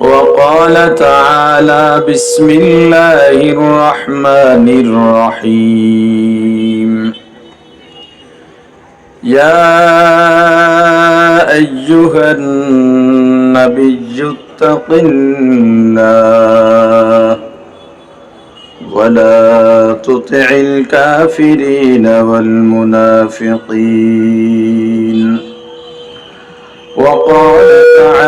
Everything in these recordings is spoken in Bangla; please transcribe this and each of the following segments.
وقال تعالى بسم الله الرحمن الرحيم. يا أيها النبي اتق الله ولا تطع الكافرين والمنافقين. وقال تعالى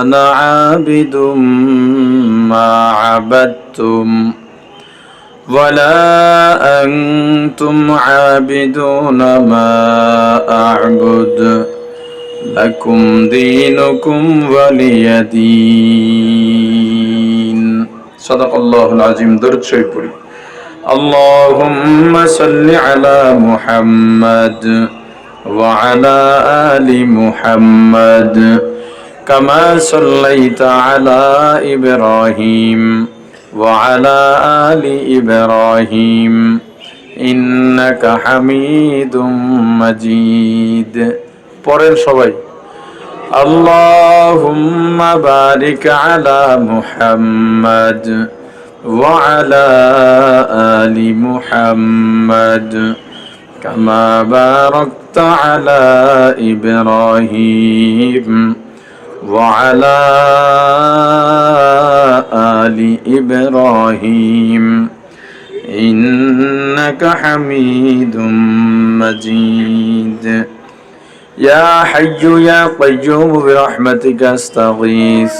أنا عابد ما عبدتم ولا أنتم عابدون ما أعبد لكم دينكم ولي دين صدق الله العظيم درد شيء اللهم صل على محمد وعلى آل محمد كما صليت على إبراهيم وعلى آل إبراهيم إنك حميد مجيد পরের সবাই اللهم بارك على محمد وعلى آل محمد كما باركت على إبراهيم وعلى آل إبراهيم. إنك حميد مجيد. يا حي يا قيوم برحمتك أستغيث.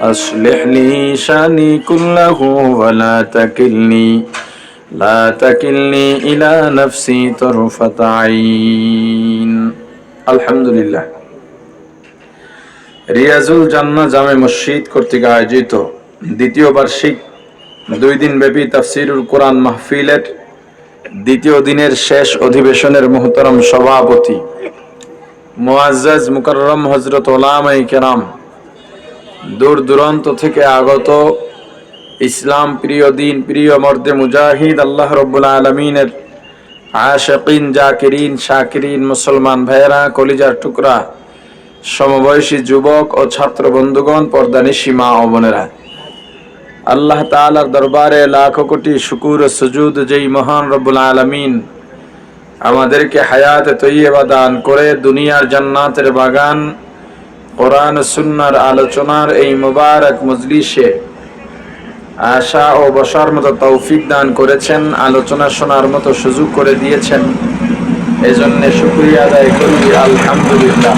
أصلح لي شأني كله ولا تكلني لا تكلني إلى نفسي طرفة عين. الحمد لله. রিয়াজুল জান্না জামে মসজিদ কর্তৃক আয়োজিত দ্বিতীয় বার্ষিক দুই দিন ব্যাপী তাফসিরুল কোরআন মাহফিলের দ্বিতীয় দিনের শেষ অধিবেশনের মোহতরম সভাপতি মুআজ্জাজ মুকাররম হজরত ওলামাই কেরাম দূর দূরান্ত থেকে আগত ইসলাম প্রিয় দিন, প্রিয় মর্দে মুজাহিদ, আল্লাহ রব্বুল আলমিনের আশকিন, জাকিরিন, শাকিরিন, মুসলমান ভাইয়েরা, কলিজার টুকরা সমবয়সী যুবক ও ছাত্র বন্ধুগণ পর্দানিশী মা ও বোনেরা। আল্লাহ তালার দরবারে লাখো কোটি শুকুর সুজুদ যেই মহান রব্বুল আলমিন আমাদেরকে হায়াত তৈয়বা দান করে দুনিয়ার জান্নাতের বাগান, কোরআন সুন্নার আলোচনার এই মুবারক মজলিসে আশা ও বসার মতো তৌফিক দান করেছেন, আলোচনা শোনার মতো সুযোগ করে দিয়েছেন। এজন্য শুক্রিয়া আদায় করি, আলহামদুলিল্লাহ।